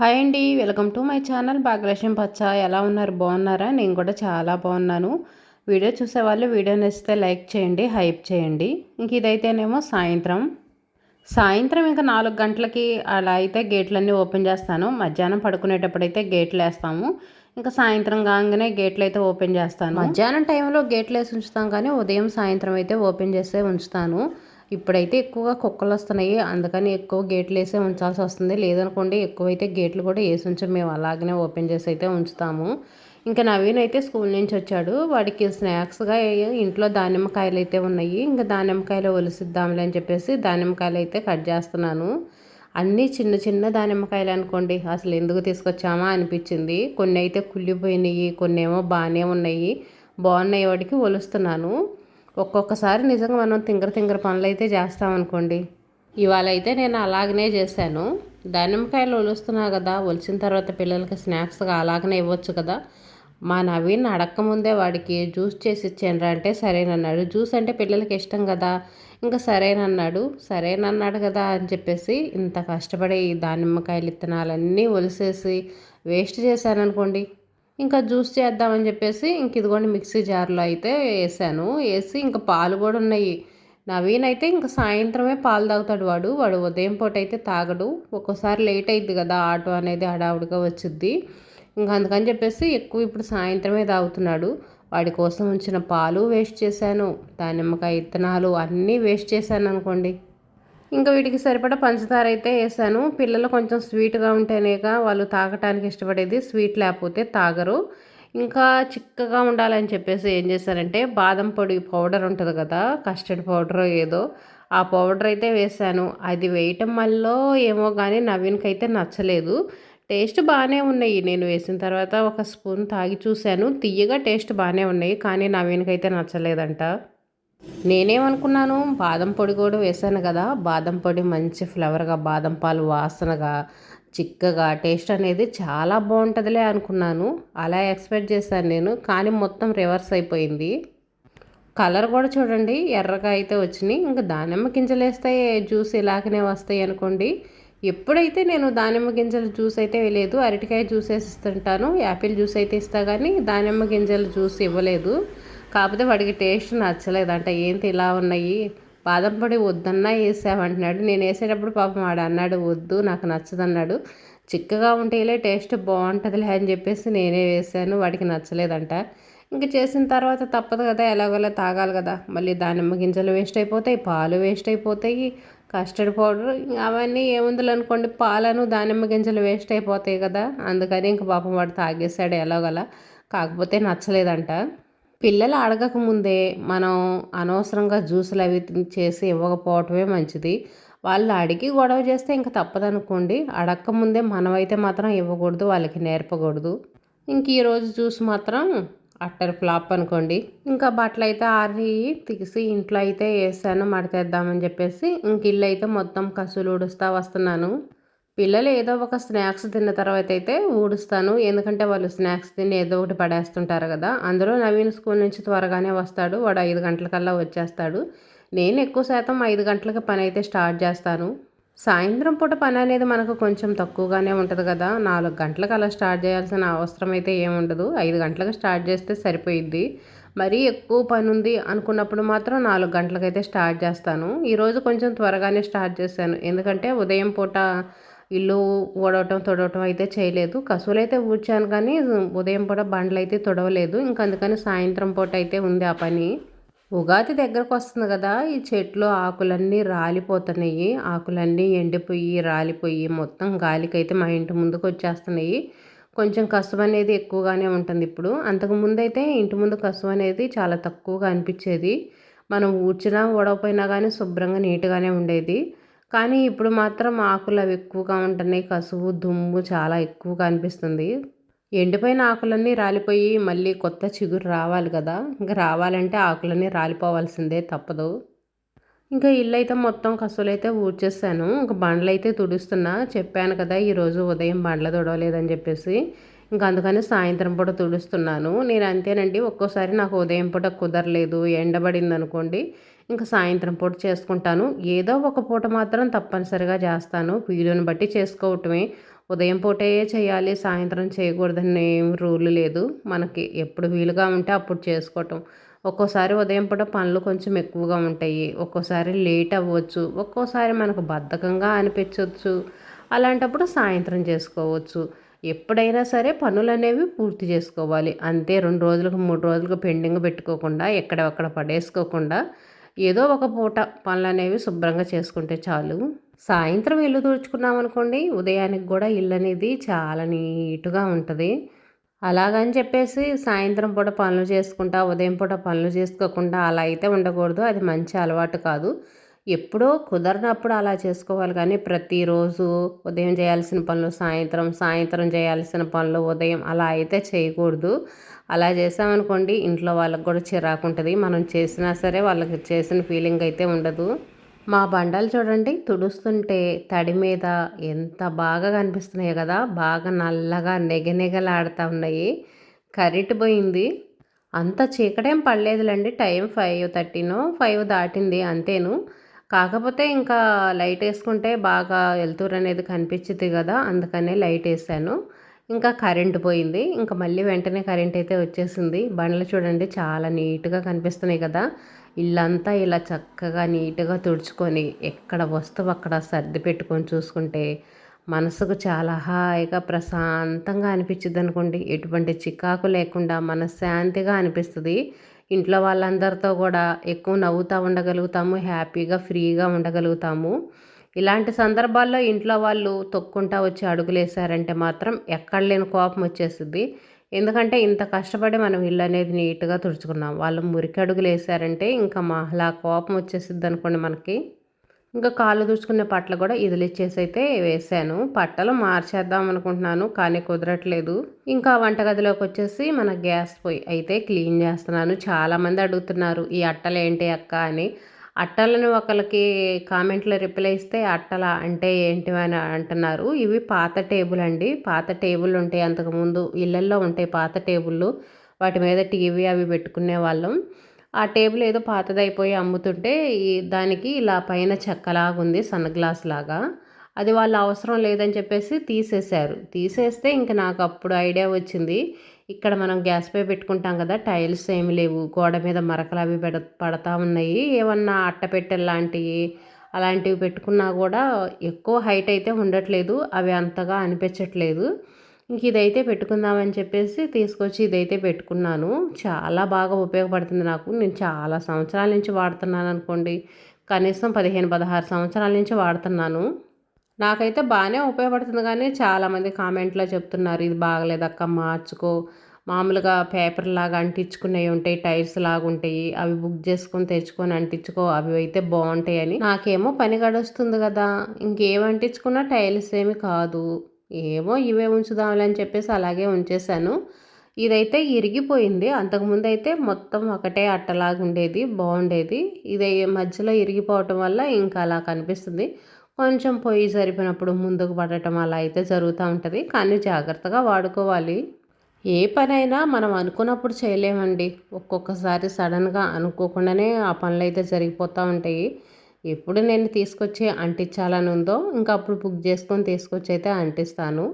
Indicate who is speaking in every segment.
Speaker 1: Hi అండి welcome to my channel Bhagyalakshmi పచ్చ ఎలా ఉన్నారు? బాగున్నారా? నేను కూడా చాలా బాగున్నాను. వీడియో చూసే వాళ్ళు వీడియో నచ్చితే లైక్ చేయండి హైప్ చేయండి. ఇంక ఇదైతేనేమో సాయంత్రం. సాయంత్రం ఇంకా నాలుగు గంటలకి అలా అయితే గేట్లన్నీ ఓపెన్ చేస్తాను. మధ్యాహ్నం పడుకునేటప్పుడైతే గేట్లు వేస్తాము. ఇంకా సాయంత్రం కాగానే గేట్లు అయితే ఓపెన్ చేస్తాను. మధ్యాహ్నం టైంలో గేట్లు వేసి ఉంచుతాం కానీ ఉదయం సాయంత్రం అయితే ఓపెన్ చేస్తే ఉంచుతాను. ఇప్పుడైతే ఎక్కువగా కుక్కలు వస్తున్నాయి అందుకని ఎక్కువ గేట్లు వేసే ఉంచాల్సి వస్తుంది లేదనుకోండి ఎక్కువైతే గేట్లు కూడా వేసి ఉంచాం మేము అలాగనే ఓపెన్ చేసి అయితే ఉంచుతాము. ఇంకా నవీన్ అయితే స్కూల్ నుంచి వచ్చాడు. వాడికి స్నాక్స్గా ఇంట్లో దానిమ్మకాయలు అయితే ఉన్నాయి. ఇంకా దానిమ్మకాయలు ఒలిసిద్దాంలే అని చెప్పేసి దానిమ్మకాయలు అయితే కట్ చేస్తున్నాను. అన్నీ చిన్న చిన్న దానిమ్మకాయలు అనుకోండి. అసలు ఎందుకు తీసుకొచ్చామా అనిపించింది. కొన్ని అయితే కుళ్ళిపోయినాయి కొన్ని ఏమో బాగానే ఉన్నాయి. బాగున్నాయి వాడికి ఒలుస్తున్నాను. ఒక్కొక్కసారి నిజంగా మనం తింగర తింగర పనులు అయితే చేస్తామనుకోండి. ఇవాళ అయితే నేను అలాగనే చేశాను. దానిమ్మకాయలు ఒలుస్తున్నా కదా ఒలిచిన తర్వాత పిల్లలకి స్నాక్స్గా అలాగనే ఇవ్వచ్చు కదా. మా నవీన్ అడక్క ముందే వాడికి జ్యూస్ చేసి ఇచ్చాను అంటే సరేనన్నాడు. జ్యూస్ అంటే పిల్లలకి ఇష్టం కదా. ఇంకా సరేనన్నాడు. సరేనన్నాడు కదా అని చెప్పేసి ఇంత కష్టపడి దానిమ్మకాయలు ఇత్తనాలన్నీ ఒలిసేసి వేస్ట్ చేశాను అనుకోండి ఇంకా జ్యూస్ చేద్దామని చెప్పేసి ఇంక ఇదిగోండి మిక్సీ జార్లో అయితే వేసాను. వేసి ఇంకా పాలు కూడా ఉన్నాయి. నవీన్ అయితే ఇంకా సాయంత్రమే పాలు తాగుతాడు వాడు. వాడు ఉదయం పూట అయితే తాగడు. ఒక్కోసారి లేట్ అయింది కదా ఆటో అనేది హడావుడిగా వచ్చింది ఇంకా అందుకని చెప్పేసి ఎక్కువ ఇప్పుడు సాయంత్రమే తాగుతున్నాడు. వాడి కోసం ఉంచిన పాలు వేస్ట్ చేశాను. దానిమ్మకాయ ఇత్తనాలు అన్నీ వేస్ట్ చేశాను అనుకోండి. ఇంకా వీటికి సరిపడా పంచదార అయితే వేసాను. పిల్లలు కొంచెం స్వీట్గా ఉంటేనేగా వాళ్ళు తాగటానికి ఇష్టపడేది స్వీట్ లేకపోతే తాగరు. ఇంకా చిక్కగా ఉండాలని చెప్పేసి ఏం చేశారంటే బాదం పొడి పౌడర్ ఉంటుంది కదా కస్టర్డ్ పౌడర్ ఏదో ఆ పౌడర్ అయితే వేసాను. అది వేయటం వల్ల ఏమో కానీ నవీన్కి అయితే నచ్చలేదు. టేస్ట్ బాగానే ఉన్నాయి. నేను వేసిన తర్వాత ఒక స్పూన్ తాగి చూశాను. తీయగా టేస్ట్ బాగానే ఉన్నాయి కానీ నవీన్కి అయితే నచ్చలేదంట. నేనేమనుకున్నాను బాదం పొడి కూడా వేసాను కదా బాదం పొడి మంచి ఫ్లేవర్గా బాదం పాలు వాసనగా చిక్కగా టేస్ట్ అనేది చాలా బాగుంటుందిలే అనుకున్నాను. అలా ఎక్స్పెక్ట్ చేశాను నేను కానీ మొత్తం రివర్స్ అయిపోయింది. కలర్ కూడా చూడండి ఎర్రగా అయితే వచ్చినాయి. ఇంకా దానిమ్మ గింజలు వేస్తే జ్యూస్ ఇలాగనే వస్తాయి అనుకోండి. ఎప్పుడైతే నేను దానిమ్మ గింజల జ్యూస్ అయితే వేయలేదు అరటికాయ జ్యూస్ వేసి ఇస్తుంటాను యాపిల్ జ్యూస్ అయితే ఇస్తా కానీ దానిమ్మ గింజల జ్యూస్ ఇవ్వలేదు. కాకపోతే వాడికి టేస్ట్ నచ్చలేదంట ఏంటి ఇలా ఉన్నాయి? బాదం పొడి వద్దన్నా వేసామంటున్నాడు నేను వేసేటప్పుడు పాపం వాడు అన్నాడు వద్దు నాకు నచ్చదన్నాడు. చిక్కగా ఉంటేలే టేస్ట్ బాగుంటుందిలే అని చెప్పేసి నేనే వేసాను. వాడికి నచ్చలేదంట. ఇంక చేసిన తర్వాత తప్పదు కదా ఎలాగోలా తాగాలి కదా. మళ్ళీ దానిమ్మ గింజలు వేస్ట్ అయిపోతాయి పాలు వేస్ట్ అయిపోతాయి కస్టర్డ్ పౌడర్ అవన్నీ ఏముందులు అనుకోండి పాలను దానిమ్మ గింజలు వేస్ట్ అయిపోతాయి కదా. అందుకని ఇంక పాపం వాడు తాగేసాడు ఎలాగోలా. కాకపోతే నచ్చలేదంట. పిల్లలు అడగకముందే మనం అనవసరంగా జ్యూసులు అవి చేసి ఇవ్వకపోవటమే మంచిది. వాళ్ళు అడిగి గొడవ చేస్తే ఇంకా తప్పదనుకోండి. అడగకముందే మనమైతే మాత్రం ఇవ్వకూడదు వాళ్ళకి నేర్పకూడదు. ఇంక ఈరోజు జ్యూస్ మాత్రం అట్టర్ ఫ్లాప్ అనుకోండి. ఇంకా బట్టలు అయితే ఆరి తీసి ఇంట్లో అయితే వేసాను మడతేద్దామని చెప్పేసి ఇంక ఇల్లు అయితే మొత్తం కసులు ఊడుస్తా వస్తున్నాను. పిల్లలు ఏదో ఒక స్నాక్స్ తిన్న తర్వాత అయితే ఊడుస్తాను. ఎందుకంటే వాళ్ళు స్నాక్స్ తిని ఏదో ఒకటి పడేస్తుంటారు కదా. అందులో నవీన్ స్కూల్ నుంచి త్వరగానే వస్తాడు. వాడు ఐదు గంటలకల్లా వచ్చేస్తాడు. నేను ఎక్కువ శాతం ఐదు గంటలకి పని అయితే స్టార్ట్ చేస్తాను. సాయంత్రం పూట పని అనేది మనకు కొంచెం తక్కువగానే ఉంటుంది కదా. నాలుగు గంటలకు అలా స్టార్ట్ చేయాల్సిన అవసరం అయితే ఏముండదు ఐదు గంటలకు స్టార్ట్ చేస్తే సరిపోయిద్ది. మరీ ఎక్కువ పని ఉంది అనుకున్నప్పుడు మాత్రం నాలుగు గంటలకైతే స్టార్ట్ చేస్తాను. ఈరోజు కొంచెం త్వరగానే స్టార్ట్ చేశాను. ఎందుకంటే ఉదయం పూట ఇల్లు ఊడవటం తొడవటం అయితే చేయలేదు. కసువులు అయితే ఊడ్చాను కానీ ఉదయం పూట బండ్లు అయితే తొడవలేదు. ఇంకా అందుకని సాయంత్రం పూట అయితే ఉంది ఆ పని. ఉగాది దగ్గరకు వస్తుంది కదా ఈ చెట్లు ఆకులన్నీ రాలిపోతున్నాయి. ఆకులన్నీ ఎండిపోయి రాలిపోయి మొత్తం గాలికైతే మా ఇంటి ముందుకు వచ్చేస్తున్నాయి. కొంచెం కసువు అనేది ఎక్కువగానే ఉంటుంది ఇప్పుడు. అంతకు అయితే ఇంటి ముందు కసువు అనేది చాలా తక్కువగా అనిపించేది. మనం ఊడ్చినా ఊడకపోయినా కానీ శుభ్రంగా నీట్గానే ఉండేది. కానీ ఇప్పుడు మాత్రం ఆకులు అవి ఎక్కువగా ఉంటున్నాయి. కసువు దుమ్ము చాలా ఎక్కువగా అనిపిస్తుంది. ఎండిపోయిన ఆకులన్నీ రాలిపోయి మళ్ళీ కొత్త చిగురు రావాలి కదా. ఇంకా రావాలంటే ఆకులన్నీ రాలిపోవాల్సిందే తప్పదు. ఇంకా ఇల్లు అయితే మొత్తం కసులు అయితే ఊడ్చేసాను. ఇంకా బండ్లు అయితే తుడుస్తున్నా. చెప్పాను కదా ఈరోజు ఉదయం బండ్లు తుడవలేదని చెప్పేసి. ఇంకా అందుకని సాయంత్రం పూట తుడుస్తున్నాను. నేను అంతేనండి ఒక్కోసారి నాకు ఉదయం పూట కుదరలేదు. ఎండబడింది అనుకోండి ఇంకా సాయంత్రం పూట చేసుకుంటాను. ఏదో ఒక పూట మాత్రం తప్పనిసరిగా చేస్తాను. వీడియోని బట్టి చేసుకోవటమే. ఉదయం పూటే చేయాలి సాయంత్రం చేయకూడదని ఏం రూల్ లేదు. మనకి ఎప్పుడు వీలుగా ఉంటే అప్పుడు చేసుకోవటం. ఒక్కోసారి ఉదయం పూట పనులు కొంచెం ఎక్కువగా ఉంటాయి. ఒక్కోసారి లేట్ అవ్వచ్చు. ఒక్కోసారి మనకు బద్ధకంగా అనిపించవచ్చు అలాంటప్పుడు సాయంత్రం చేసుకోవచ్చు. ఎప్పుడైనా సరే పనులు అనేవి పూర్తి చేసుకోవాలి. అంతే రెండు రోజులకు మూడు రోజులకు పెండింగ్ పెట్టుకోకుండా ఎక్కడెక్కడ పడేసుకోకుండా ఏదో ఒక పూట పనులు అనేవి శుభ్రంగా చేసుకుంటే చాలు. సాయంత్రం ఇల్లు తుడుచుకున్నాం అనుకోండి ఉదయానికి కూడా ఇల్లు అనేది చాలా నీట్గా ఉంటుంది. అలాగని చెప్పేసి సాయంత్రం పూట పనులు చేసుకుంటా ఉదయం పూట పనులు చేసుకోకుండా అలా అయితే ఉండకూడదు. అది మంచి అలవాటు కాదు. ఎప్పుడో కుదరినప్పుడు అలా చేసుకోవాలి. కానీ ప్రతిరోజు ఉదయం చేయాల్సిన పనులు సాయంత్రం సాయంత్రం చేయాల్సిన పనులు ఉదయం అలా అయితే చేయకూడదు. అలా చేసామనుకోండి ఇంట్లో వాళ్ళకి కూడా చిరాకు ఉంటుంది. మనం చేసినా సరే వాళ్ళకి చేసిన ఫీలింగ్ అయితే ఉండదు. మా బండలు చూడండి తుడుస్తుంటే తడి మీద ఎంత బాగా కనిపిస్తున్నాయి కదా బాగా నల్లగా నెగనెగలాడుతూ ఉన్నాయి. కరెంట్ పోయింది. అంత చీకటేం పడలేదులేండి టైం ఫైవ్ థర్టీనో ఫైవ్ దాటింది అంతేను. కాకపోతే ఇంకా లైట్ వేసుకుంటే బాగా వెళ్తురు అనేది కనిపించింది కదా అందుకనే లైట్ వేసాను. ఇంకా కరెంట్ పోయింది. ఇంకా మళ్ళీ వెంటనే కరెంట్ అయితే వచ్చేసింది. బండ్లు చూడండి చాలా నీట్గా కనిపిస్తున్నాయి కదా. ఇల్లంతా ఇలా చక్కగా నీట్గా తుడుచుకొని ఎక్కడ వస్తువు అక్కడ సర్ది పెట్టుకొని చూసుకుంటే మనసుకు చాలా హాయిగా ప్రశాంతంగా అనిపించింది అనుకోండి. ఎటువంటి చికాకు లేకుండా మనశ్శాంతిగా అనిపిస్తుంది. ఇంట్లో వాళ్ళందరితో కూడా ఎక్కువ నవ్వుతూ ఉండగలుగుతాము హ్యాపీగా ఫ్రీగా ఉండగలుగుతాము. ఇలాంటి సందర్భాల్లో ఇంట్లో వాళ్ళు తొక్కుంటా వచ్చి అడుగులేశారంటే మాత్రం ఎక్కడ లేని కోపం వచ్చేస్తుంది ఎందుకంటే ఇంత కష్టపడి మనం ఇల్లు అనేది నీట్గా తుడుచుకున్నాం. వాళ్ళు మురికి అడుగులు వేసారంటే ఇంకా మహలా కోపం వచ్చేసిద్ది అనుకోండి మనకి. ఇంకా కాళ్ళు తుడుచుకునే పట్టలు కూడా ఇదిలిచ్చేసి అయితే వేసాను పట్టలు మార్చేద్దాం అనుకుంటున్నాను కానీ కుదరట్లేదు. ఇంకా వంటగదిలోకి వచ్చేసి మన గ్యాస్ పొయ్యి అయితే క్లీన్ చేస్తున్నాను. చాలామంది అడుగుతున్నారు ఈ అట్టలు ఏంటి అక్క? అని. అట్టలను ఒకరికి కామెంట్లో రిప్లై ఇస్తే అట్టల అంటే ఏంటి అని అంటున్నారు. ఇవి పాత టేబుల్ అండి. పాత టేబుల్ ఉంటాయి అంతకుముందు ఇళ్ళల్లో ఉంటాయి పాత టేబుళ్ళు వాటి మీద టీవీ అవి పెట్టుకునే వాళ్ళం. ఆ టేబుల్ ఏదో పాతదైపోయి అమ్ముతుంటే ఈ దానికి ఇలా పైన చెక్కలాగా ఉంది సన్ గ్లాస్ లాగా అది వాళ్ళు అవసరం లేదని చెప్పేసి తీసేశారు. తీసేస్తే ఇంక నాకు అప్పుడు ఐడియా వచ్చింది. ఇక్కడ మనం గ్యాస్ పై పెట్టుకుంటాం కదా టైల్స్ ఏమి లేవు. గోడ మీద మరకలు అవి పెడ పడతా ఉన్నాయి. ఏమన్నా అట్టపెట్టెలు లాంటివి అలాంటివి పెట్టుకున్నా కూడా ఎక్కువ హైట్ అయితే ఉండట్లేదు. అవి అంతగా అనిపించట్లేదు. ఇంక ఇదైతే పెట్టుకుందామని చెప్పేసి తీసుకొచ్చి ఇదైతే పెట్టుకున్నాను. చాలా బాగా ఉపయోగపడుతుంది నాకు. నేను చాలా సంవత్సరాల నుంచి వాడుతున్నాను అనుకోండి. కనీసం పదిహేను పదహారు సంవత్సరాల నుంచి వాడుతున్నాను. నాకైతే బాగానే ఉపయోగపడుతుంది కానీ చాలామంది కామెంట్లో చెప్తున్నారు ఇది బాగలేదక్క మార్చుకో. మామూలుగా పేపర్ లాగా అంటించుకునేవి ఉంటాయి టైర్స్ లాగా ఉంటాయి అవి బుక్ చేసుకొని తెచ్చుకొని అంటించుకో అవి అయితే బాగుంటాయి అని. నాకేమో పని గడుస్తుంది కదా ఇంకేం అంటించుకున్నా టైల్స్ ఏమి కాదు. ఏమో ఇవే ఉంచుదాంలే అని చెప్పేసి అలాగే ఉంచేశాను. ఇదైతే ఇరిగిపోయింది. అంతకుముందు అయితే మొత్తం ఒకటే అట్టలాగా ఉండేది బాగుండేది. ఇది మధ్యలో ఇరిగిపోవటం వల్ల ఇంకా అలా కనిపిస్తుంది. కొంచెం పొయ్యి సరిపోయినప్పుడు ముందుకు పడటం అలా అయితే జరుగుతూ ఉంటుంది. కానీ జాగ్రత్తగా వాడుకోవాలి. ఏ పనైనా మనం అనుకున్నప్పుడు చేయలేమండి. ఒక్కొక్కసారి సడన్గా అనుకోకుండానే ఆ పనులు అయితే జరిగిపోతూ ఉంటాయి. ఎప్పుడు నేను తీసుకొచ్చి అంటించాలని ఉందో ఇంకా అప్పుడు బుక్ చేసుకొని తీసుకొచ్చి అయితే అంటిస్తాను.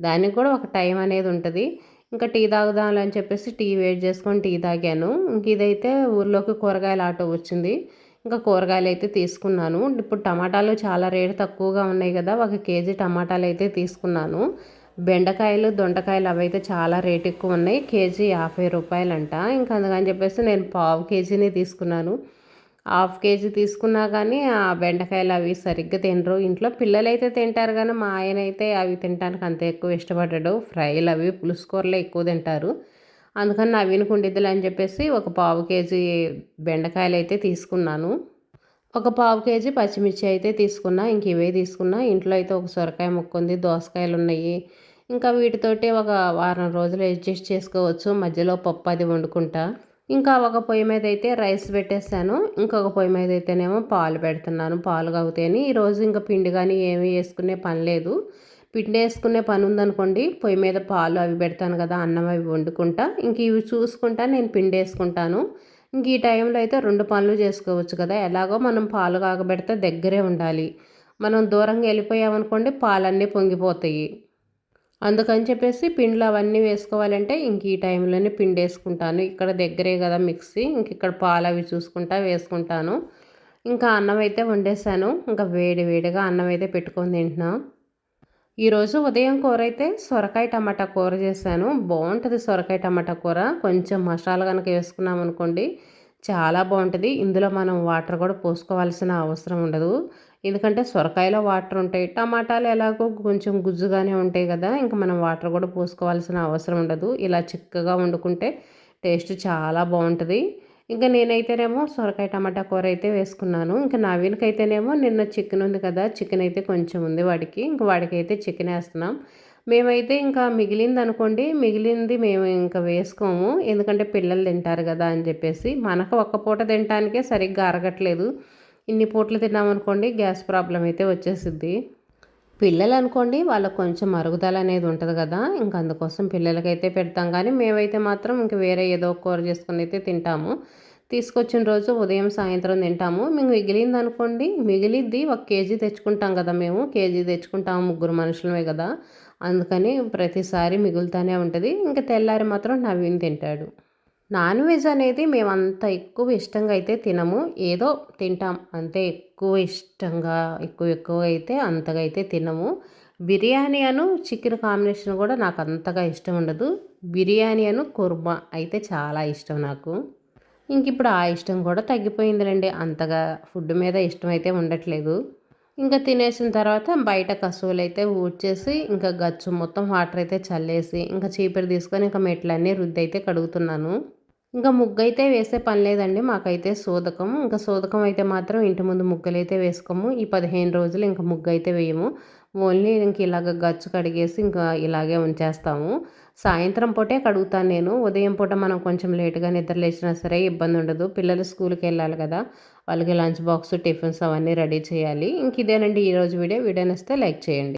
Speaker 1: దానికి కూడా ఒక టైం అనేది ఉంటుంది. ఇంకా టీ తాగుదామని చెప్పేసి టీ వెయిట్ చేసుకొని టీ తాగాను. ఇంక ఇదైతే ఊర్లోకి కూరగాయల ఆటో వచ్చింది. ఇంకా కూరగాయలు అయితే తీసుకున్నాను. ఇప్పుడు టమాటాలు చాలా రేటు తక్కువగా ఉన్నాయి కదా ఒక కేజీ టమాటాలు అయితే తీసుకున్నాను. బెండకాయలు దొండకాయలు అవి అయితే చాలా రేట్ ఎక్కువ ఉన్నాయి. కేజీ యాభై రూపాయలంట. ఇంకా అందుకని చెప్పేసి నేను పావు కేజీని తీసుకున్నాను. హాఫ్ కేజీ తీసుకున్నా కానీ ఆ బెండకాయలు అవి సరిగ్గా తినరు. ఇంట్లో పిల్లలు అయితే తింటారు కానీ మా ఆయన అయితే అవి తినడానికి అంత ఎక్కువ ఇష్టపడ్డాడు ఫ్రైలు అవి పులుసు కూరలే ఎక్కువ తింటారు. అందుకని నవీన్ కుండిద్దులు అని చెప్పేసి ఒక పావు కేజీ బెండకాయలు అయితే తీసుకున్నాను. ఒక పావు కేజీ పచ్చిమిర్చి అయితే తీసుకున్నా ఇంక ఇవే తీసుకున్నా. ఇంట్లో అయితే ఒక సొరకాయ ముక్క ఉంది దోసకాయలు ఉన్నాయి ఇంకా వీటితోటి ఒక వారం రోజులు అడ్జస్ట్ చేసుకోవచ్చు. మధ్యలో పప్పు అది వండుకుంటా. ఇంకా ఒక పొయ్యి మీద అయితే రైస్ పెట్టేస్తాను ఇంకొక పొయ్యి మీద అయితేనేమో పాలు పెడుతున్నాను. పాలు కాగుతాయని ఈరోజు ఇంకా పిండి కానీ ఏమీ వేసుకునే పని లేదు. పిండి వేసుకునే పని ఉందనుకోండి పొయ్యి మీద పాలు అవి పెడతాను కదా అన్నం అవి వండుకుంటా. ఇంక ఇవి చూసుకుంటా నేను పిండి వేసుకుంటాను ఇంక ఈ టైంలో అయితే రెండు పనులు చేసుకోవచ్చు కదా ఎలాగో మనం పాలు కాగబెడితే దగ్గరే ఉండాలి. మనం దూరంగా వెళ్ళిపోయామనుకోండి పాలన్నీ పొంగిపోతాయి. అందుకని చెప్పేసి పిండిలు అవన్నీ వేసుకోవాలంటే ఇంక ఈ టైంలోనే పిండి వేసుకుంటాను ఇక్కడ దగ్గరే కదా మిక్సీ ఇంక ఇక్కడ పాలు అవి చూసుకుంటా వేసుకుంటాను. ఇంకా అన్నం అయితే వండేసాను. ఇంకా వేడి వేడిగా అన్నం అయితే పెట్టుకొని తింటున్నాను ఈరోజు ఉదయం కూర అయితే సొరకాయ టమాటా కూర చేశాను. బాగుంటుంది సొరకాయ టమాటా కూర. కొంచెం మసాలా కనుక వేసుకున్నాం అనుకోండి చాలా బాగుంటుంది. ఇందులో మనం వాటర్ కూడా పోసుకోవాల్సిన అవసరం ఉండదు. ఎందుకంటే సొరకాయలో వాటర్ ఉంటాయి టమాటాలు ఎలాగో కొంచెం గుజ్జుగానే ఉంటాయి కదా ఇంకా మనం వాటర్ కూడా పోసుకోవాల్సిన అవసరం ఉండదు. ఇలా చిక్కగా వండుకుంటే టేస్ట్ చాలా బాగుంటుంది. ఇంకా నేనైతేనేమో సొరకాయ టమాటా కూర అయితే వేసుకున్నాను. ఇంకా నవీన్కైతేనేమో నిన్న చికెన్ ఉంది కదా చికెన్ అయితే కొంచెం ఉంది వాడికి. ఇంకా వాడికి అయితే చికెన్ వేస్తున్నాం. మేమైతే ఇంకా మిగిలింది అనుకోండి మిగిలింది మేము ఇంకా వేసుకోము. ఎందుకంటే పిల్లలు తింటారు కదా అని చెప్పేసి మనకు ఒక్క పూట తినటానికే సరిగ్గా అరగట్లేదు. ఇన్ని పూటలు తిన్నామనుకోండి గ్యాస్ ప్రాబ్లం అయితే వచ్చేసిద్ది. పిల్లలు అనుకోండి వాళ్ళకు కొంచెం మరుగుదల అనేది ఉంటుంది కదా ఇంక అందుకోసం పిల్లలకైతే పెడతాం. కానీ మేమైతే మాత్రం ఇంక వేరే ఏదో కూర చేసుకుని అయితే తింటాము. తీసుకొచ్చిన రోజు ఉదయం సాయంత్రం తింటాము. మేము మిగిలింది అనుకోండి మిగిలిద్ది ఒక కేజీ తెచ్చుకుంటాం కదా మేము. కేజీ తెచ్చుకుంటాము ముగ్గురు మనుషులమే కదా. అందుకని ప్రతిసారి మిగులుతూనే ఉంటుంది. ఇంకా తెల్లారి మాత్రం నవీన్ తింటాడు. నాన్ వెజ్ అనేది మేమంత ఎక్కువ ఇష్టంగా అయితే తినము. ఏదో తింటాం. అంతే ఎక్కువ ఇష్టంగా ఎక్కువ ఎక్కువ అయితే అంతగా అయితే తినము. బిర్యానీ అను చికెన్ కాంబినేషన్ కూడా నాకు అంతగా ఇష్టం ఉండదు. బిర్యానీ అను కుర్మా అయితే చాలా ఇష్టం నాకు. ఇంక ఇప్పుడు ఆ ఇష్టం కూడా తగ్గిపోయిందిలేండి. అంతగా ఫుడ్ మీద ఇష్టం అయితే ఉండట్లేదు. ఇంకా తినేసిన తర్వాత బయట కసువులు అయితే ఊడ్చేసి ఇంకా గచ్చు మొత్తం వాటర్ అయితే చల్లేసి ఇంకా చీపురు తీసుకొని ఇంకా మెట్లన్నీ రుద్ది అయితే కడుగుతున్నాను. ఇంకా ముగ్గు అయితే వేసే పని లేదండి. మాకైతే సోదకం. ఇంకా సోదకం అయితే మాత్రం ఇంటి ముందు ముగ్గులు అయితే వేసుకోము. ఈ పదిహేను రోజులు ఇంకా ముగ్గు అయితే వేయము. ఓన్లీ ఇంక ఇలాగ గచ్చు కడిగేసి ఇంకా ఇలాగే ఉంచేస్తాము. సాయంత్రం పూటే కడుగుతాను నేను. ఉదయం పూట మనం కొంచెం లేటుగా నిద్ర లేచినా సరే ఇబ్బంది ఉండదు. పిల్లలు స్కూల్కి వెళ్ళాలి కదా. వాళ్ళకి లంచ్ బాక్స్ టిఫిన్స్ అవన్నీ రెడీ చేయాలి. ఇంక ఇదేనండి ఈరోజు వీడియో. వీడియో నస్తే లైక్ చేయండి.